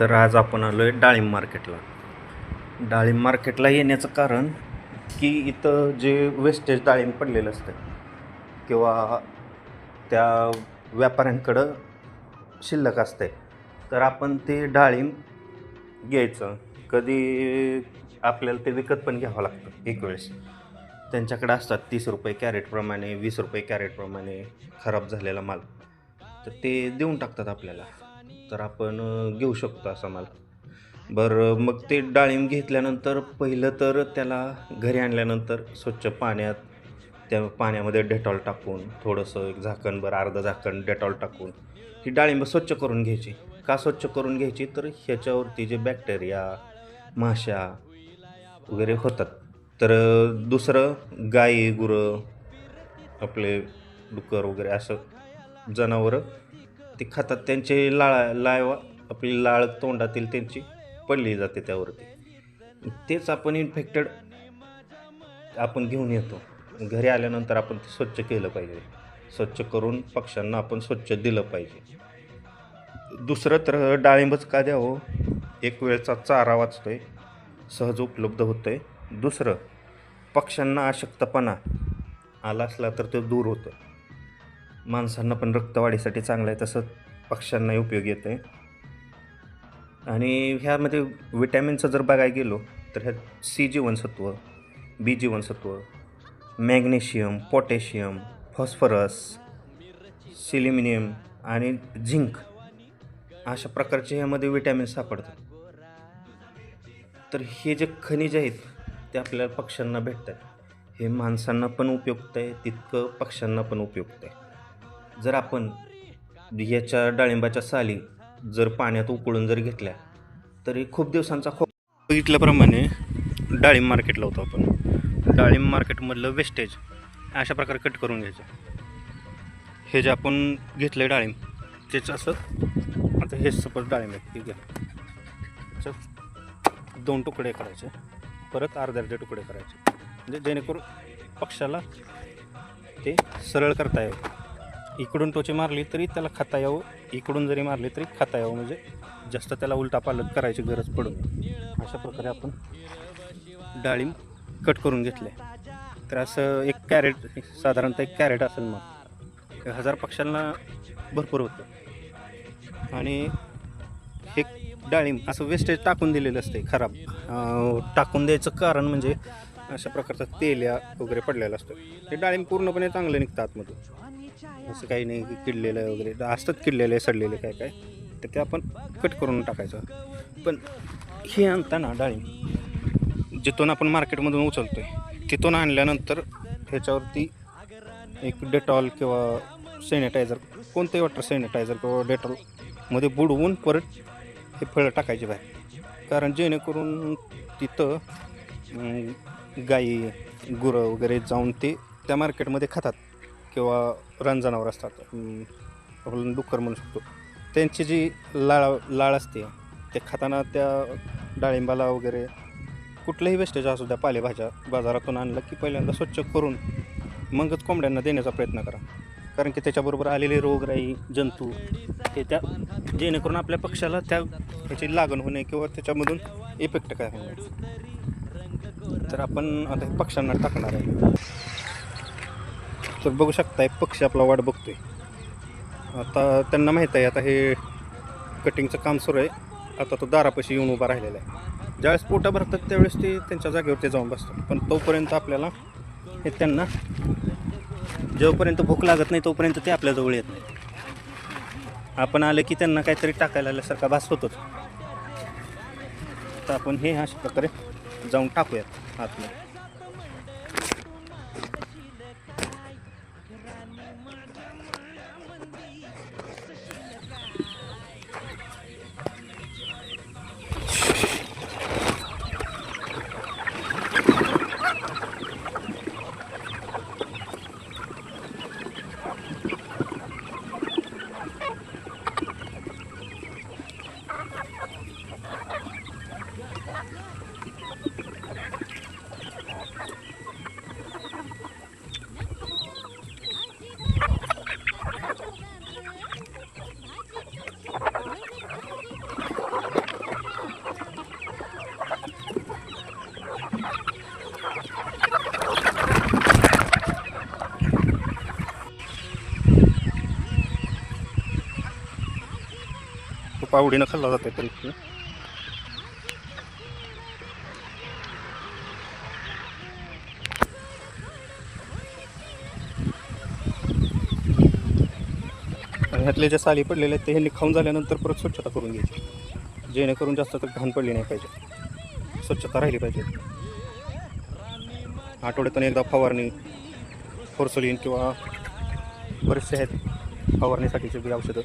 तर आज आपण आलो आहे डाळिंब मार्केटला. डाळिंब मार्केटला येण्याचं कारण की इथं जे वेस्टेज डाळिंब पडलेलं असतं किंवा त्या व्यापाऱ्यांकडं शिल्लक असते तर आपण ते डाळिंब घ्यायचं. कधी आपल्याला ते विकत पण घ्यावं लागतं एक वेळेस. त्यांच्याकडे असतात तीस रुपये कॅरेटप्रमाणे वीस रुपये कॅरेटप्रमाणे खराब झालेला माल. तर ते देऊन टाकतात आपल्याला. तर आपण घेऊ शकतो असा माल. बरं मग ते डाळिंब घेतल्यानंतर पहिलं तर त्याला घरी आणल्यानंतर स्वच्छ पाण्यात त्या पाण्यामध्ये डेटॉल टाकून थोडंसं एक झाकणभर अर्धं झाकण डेटॉल टाकून ही डाळिंब स्वच्छ करून घ्यायची. का स्वच्छ करून घ्यायची? तर ह्याच्यावरती जे बॅक्टेरिया माशा वगैरे होतात. तर दुसरं गाई गुरं आपले डुकर वगैरे असं जनावरं ते खातात त्यांचे लाळा लाळवा आपली लाळ तोंडातील त्यांची पडली जाते त्यावरती. तेच आपण इन्फेक्टेड आपण घेऊन येतो. घरी आल्यानंतर आपण ते स्वच्छ केलं पाहिजे. स्वच्छ करून पक्ष्यांना आपण स्वच्छ दिलं पाहिजे. दुसरं तर डाळिंबच का द्यावं? एक वेळचा चारा वाचतोय सहज उपलब्ध होतो आहे दुसरं पक्ष्यांना अशक्तपणा आला असला तर ते दूर होतं. माणसांना पण रक्तवाढीसाठी चांगलं आहे तसं पक्ष्यांनाही उपयोग येतं आहे. आणि ह्यामध्ये विटॅमिनचं जर बघायला गेलो तर ह्यात सी जीवनसत्व बी जीवनसत्व मॅग्नेशियम पोटॅशियम फॉस्फरस सिलिमिनियम आणि झिंक अशा प्रकारचे ह्यामध्ये विटॅमिन सापडतात. तर हे जे खनिज आहेत ते आपल्याला पक्ष्यांना भेटतात. हे माणसांना पण उपयुक्त आहे तितकं पक्ष्यांना पण उपयुक्त आहे. जर आपण ह्याच्या डाळिंबाच्या साली जर पाण्यात उकळून जर घेतल्या तरी खूप दिवसांचा खो बघितल्याप्रमाणे डाळिंब मार्केटला होतो आपण. डाळिंब मार्केटमधलं वेस्टेज अशा प्रकारे कट करून घ्यायचं. हे जे आपण घेतलं आहे डाळिंब त्याचं असं आता हे सपोज डाळिंब आहे ठीक आहे. दोन तुकडे करायचे. परत अर्धे अर्धे तुकडे करायचे. म्हणजे जेणेकरून पक्षाला ते सरळ करता येईल. इकडून टोची मारली तरी त्याला खाता यावं इकडून जरी मारली तरी खाता यावं म्हणजे जास्त त्याला उलटा पालट करायची गरज पडू अशा प्रकारे आपण डाळिंब कट करून घेतले. तर असं एक कॅरेट साधारणतः एक कॅरेट असेल मग. हजार पक्ष्यांना भरपूर होतं. आणि हे डाळिंब असं वेस्टेज टाकून दिलेलं असते खराब. टाकून द्यायचं कारण म्हणजे अशा प्रकारचा तेल्या वगैरे पडलेला असतो. हे डाळिंब पूर्णपणे चांगलं निघतं आतमधून. असं काही नाही की किडलेलं वगैरे. असतात किडलेले सडलेले काय काय. तर ते आपण कट करून टाकायचं. पण हे आणताना डाळिंब जिथून आपण मार्केटमधून उचलतो आहे तिथून आणल्यानंतर ह्याच्यावरती एक डेटॉल किंवा सॅनिटायझर कोणतंही वॉटर सॅनिटायझर किंवा डेटॉलमध्ये बुडवून परत हे फळं टाकायचे बाहेर. कारण जेणेकरून तिथं गाई गुरं वगैरे जाऊन ते त्या मार्केटमध्ये खातात. किंवा रानजनावर असतात. आपण डुक्कर म्हणू शकतो. त्यांची जी लाळ लाळ असते ते खाताना त्या डाळिंबाला वगैरे कुठलंही वेस्टेज असू द्या पालेभाज्या बाजारातून आणलं की पहिल्यांदा स्वच्छ करून मगच कोंबड्यांना देण्याचा प्रयत्न करा. कारण की त्याच्याबरोबर आलेले रोगराई जंतू हे त्या जेणेकरून आपल्या पक्षाला त्या ह्याची लागण होणे किंवा त्याच्यामधून इफेक्ट काय होणे तर आपण आता पक्ष्यांना टाकणार आहे. तर बघू शकताय पक्षी आपला वाट बघतोय. आता त्यांना माहीत आहे आता हे कटिंगचं काम सुरू आहे. आता तो दारापाशी येऊन उभा राहिलेला आहे. ज्यावेळेस पोटा भरतात त्यावेळेस ते त्यांच्या जागेवर ते जाऊन बसतात. पण तोपर्यंत आपल्याला हे त्यांना जोपर्यंत भूक लागत नाही तोपर्यंत ते आपल्याजवळ येत नाही. आपण आलं की त्यांना काहीतरी टाकायला आल्यासारखा भास होतोच. तर आपण हे अशा प्रकारे जाऊन टाकूयात आतमध्ये. आवडीनं खाल्ला जाते तरी आणि ह्यातले ज्या साली पडलेले आहेत ते ह्यांनी खाऊन झाल्यानंतर परत स्वच्छता करून घ्यायची. जेणेकरून जास्त तर घाण पडली नाही पाहिजे. स्वच्छता राहिली पाहिजे. आठवड्यातून एकदा फवारणी फोर्सोलिन किंवा बरेचसे आहेत फवारणीसाठीचे बी औषधं.